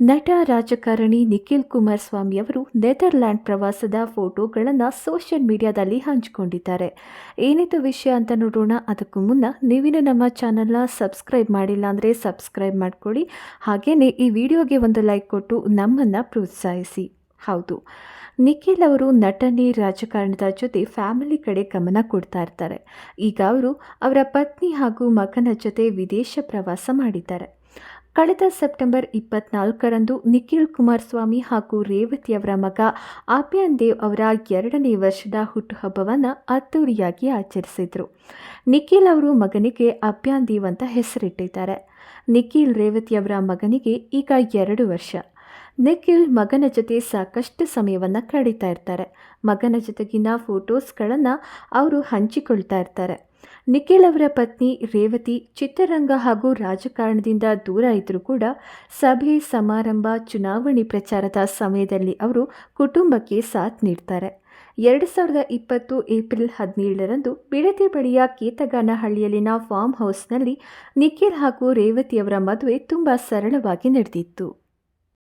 ನಟ, ರಾಜಕಾರಣಿ ನಿಖಿಲ್ ಕುಮಾರಸ್ವಾಮಿಯವರು ನೆದರ್ಲ್ಯಾಂಡ್ ಪ್ರವಾಸದ ಫೋಟೋಗಳನ್ನು ಸೋಷಿಯಲ್ ಮೀಡಿಯಾದಲ್ಲಿ ಹಂಚಿಕೊಂಡಿದ್ದಾರೆ. ಏನಿದು ವಿಷಯ ಅಂತ ನೋಡೋಣ. ಅದಕ್ಕೂ ಮುನ್ನ ನೀವಿನ ನಮ್ಮ ಚಾನಲ್ನ ಸಬ್ಸ್ಕ್ರೈಬ್ ಮಾಡಿಲ್ಲ ಅಂದರೆ ಸಬ್ಸ್ಕ್ರೈಬ್ ಮಾಡ್ಕೊಳ್ಳಿ. ಹಾಗೆಯೇ ಈ ವಿಡಿಯೋಗೆ ಒಂದು ಲೈಕ್ ಕೊಟ್ಟು ನಮ್ಮನ್ನು ಪ್ರೋತ್ಸಾಹಿಸಿ. ಹೌದು. ನಿಖಿಲ್ ಅವರು ನಟನೆ, ರಾಜಕಾರಣದ ಜೊತೆ ಫ್ಯಾಮಿಲಿ ಕಡೆ ಗಮನ ಕೊಡ್ತಾ ಇರ್ತಾರೆ. ಈಗ ಅವರು ಅವರ ಪತ್ನಿ ಹಾಗೂ ಮಗನ ಜೊತೆ ವಿದೇಶ ಪ್ರವಾಸ ಮಾಡಿದ್ದಾರೆ. ಕಳೆದ ಸೆಪ್ಟೆಂಬರ್ ಇಪ್ಪತ್ನಾಲ್ಕರಂದು ನಿಖಿಲ್ ಕುಮಾರಸ್ವಾಮಿ ಹಾಗೂ ರೇವತಿ ಅವರ ಮಗ ಆಪ್ಯಾನ್ ದೇವ್ ಅವರ ಎರಡನೇ ವರ್ಷದ ಹುಟ್ಟುಹಬ್ಬವನ್ನು ಅದ್ದೂರಿಯಾಗಿ ಆಚರಿಸಿದರು. ನಿಖಿಲ್ ಅವರು ಮಗನಿಗೆ ಅಪ್ಯಾನ್ ದೇವ್ ಅಂತ ಹೆಸರಿಟ್ಟಿದ್ದಾರೆ. ನಿಖಿಲ್ ರೇವತಿ ಅವರ ಮಗನಿಗೆ ಈಗ ಎರಡು ವರ್ಷ. ನಿಖಿಲ್ ಮಗನ ಜೊತೆ ಸಾಕಷ್ಟು ಸಮಯವನ್ನು ಕಳೀತಾ ಇರ್ತಾರೆ. ಮಗನ ಜೊತೆಗಿನ ಫೋಟೋಸ್ಗಳನ್ನು ಅವರು ಹಂಚಿಕೊಳ್ತಾ ಇರ್ತಾರೆ. ನಿಖಿಲ್ ಅವರ ಪತ್ನಿ ರೇವತಿ ಚಿತ್ರರಂಗ ಹಾಗೂ ರಾಜಕಾರಣದಿಂದ ದೂರ ಇದ್ದರೂ ಕೂಡ ಸಭೆ, ಸಮಾರಂಭ, ಚುನಾವಣೆ ಪ್ರಚಾರದ ಸಮಯದಲ್ಲಿ ಅವರು ಕುಟುಂಬಕ್ಕೆ ಸಾಥ್ ನೀಡ್ತಾರೆ. ಎರಡು ಸಾವಿರದ ಇಪ್ಪತ್ತು ಏಪ್ರಿಲ್ ಹದಿನೇಳರಂದು ಬಿಡತಿ ಬಳಿಯ ಕೇತಗಾನಹಳ್ಳಿಯಲ್ಲಿನ ಫಾರ್ಮ್ ಹೌಸ್ನಲ್ಲಿ ನಿಖಿಲ್ ಹಾಗೂ ರೇವತಿಯವರ ಮದುವೆ ತುಂಬ ಸರಳವಾಗಿ ನಡೆದಿತ್ತು.